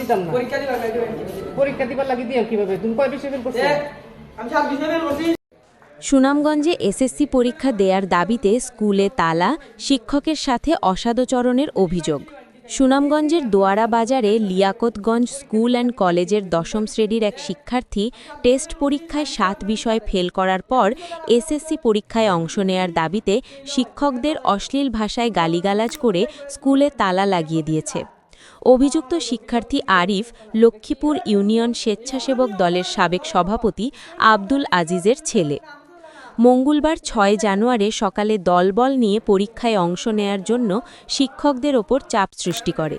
দিতাম না পরীক্ষা দিবেন না দিবেন কি দিবেন? পরীক্ষা দিবার লাগি দিয়ে কীভাবে তুমি কয় বিষয় করছ আমি সাত বিষয় করছি সুনামগঞ্জে এসএসসি পরীক্ষা দেয়ার দাবিতে স্কুলে তালা শিক্ষকের সাথে অসাদচরণের অভিযোগ। সুনামগঞ্জের দোয়ারা বাজারে লিয়াকতগঞ্জ স্কুল অ্যান্ড কলেজের দশম শ্রেণির এক শিক্ষার্থী টেস্ট পরীক্ষায় সাত বিষয় ফেল করার পর এসএসসি পরীক্ষায় অংশ নেয়ার দাবিতে শিক্ষকদের অশ্লীল ভাষায় গালিগালাজ করে স্কুলে তালা লাগিয়ে দিয়েছে। অভিযুক্ত শিক্ষার্থী আরিফ লক্ষ্মীপুর ইউনিয়ন স্বেচ্ছাসেবক দলের সাবেক সভাপতি আব্দুল আজিজের ছেলে। মঙ্গলবার ছয় জানুয়ারি সকালে দলবল নিয়ে পরীক্ষায় অংশ নেয়ার জন্য শিক্ষকদের ওপর চাপ সৃষ্টি করে।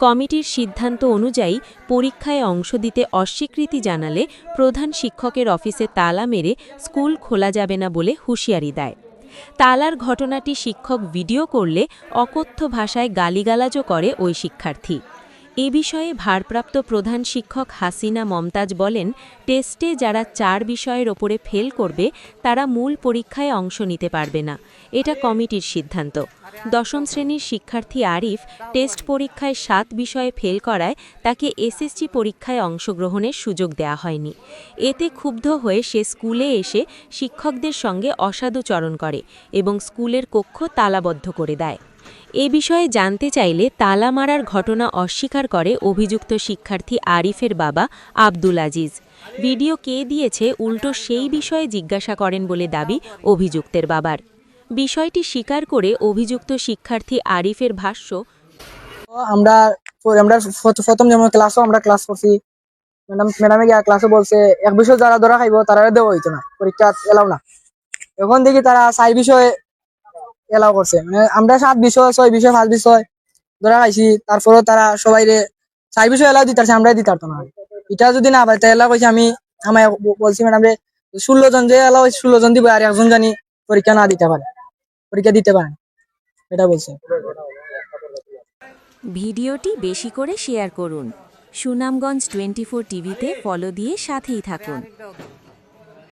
কমিটির সিদ্ধান্ত অনুযায়ী পরীক্ষায় অংশ দিতে অস্বীকৃতি জানালে প্রধান শিক্ষকের অফিসে তালা মেরে স্কুল খোলা যাবে না বলে হুঁশিয়ারি দেয়। তালার ঘটনাটি শিক্ষক ভিডিও করলে অকথ্য ভাষায় গালিগালাজও করে ওই শিক্ষার্থী। এ বিষয়ে ভারপ্রাপ্ত প্রধান শিক্ষক হাসিনা মমতাজ বলেন, টেস্টে যারা চার বিষয়ের ওপরে ফেল করবে, তারা মূল পরীক্ষায় অংশ নিতে পারবে না। এটা কমিটির সিদ্ধান্ত। দশম শ্রেণির শিক্ষার্থী আরিফ টেস্ট পরীক্ষায় সাত বিষয়ে ফেল করায় তাকে এসএসসি পরীক্ষায় অংশগ্রহণের সুযোগ দেওয়া হয়নি। এতে ক্ষুব্ধ হয়ে সে স্কুলে এসে শিক্ষকদের সঙ্গে অসাধুচরণ করে এবং স্কুলের কক্ষ তালাবদ্ধ করে দেয়। এ বিষয়ে জানতে চাইলে তালা মারার ঘটনা অস্বীকার করে অভিযুক্ত শিক্ষার্থী আরিফের বাবা আব্দুল আজিজ। ভিডিও কে দিয়েছে উল্টো সেই বিষয়ে জিজ্ঞাসা করেন বলে দাবি অভিযুক্তের বাবার। বিষয়টি স্বীকার করে অভিযুক্ত শিক্ষার্থী আরিফের ভাষ্য, আমরা আমরা প্রথম যেমন ক্লাসও আমরা ক্লাস করছি, ম্যাডাম, ম্যাডামে গিয়া ক্লাসে বলছে, এক বিষয় যারা ধরা খাইব তারা দেওয়া হইতো না, পরীক্ষা এলাও না। এখন দেখি তারা সাই বিষয় এলাও করছে। মানে আমরা সাত বিষয় ছয় বিষয় পাঁচ বিষয় ধরা খাইছি। তারপরেও তারা সবাই রে চার বিষয় এলাও দিতে আমরা দিতে পারতো না। এটা যদি না পারে তাহলে কইছে আমি আমার বলছি ম্যাডাম রে ষোলো জন যে এলাও ষোলো জন দিব, আর একজন জানি পরীক্ষা না দিতে পারে। পরীক্ষা দিতে পারে এটা বলছে। ভিডিওটি বেশি করে শেয়ার করুন। সুনামগঞ্জ টোয়েন্টি ফোর টিভিতে ফলো দিয়ে সাথেই থাকুন।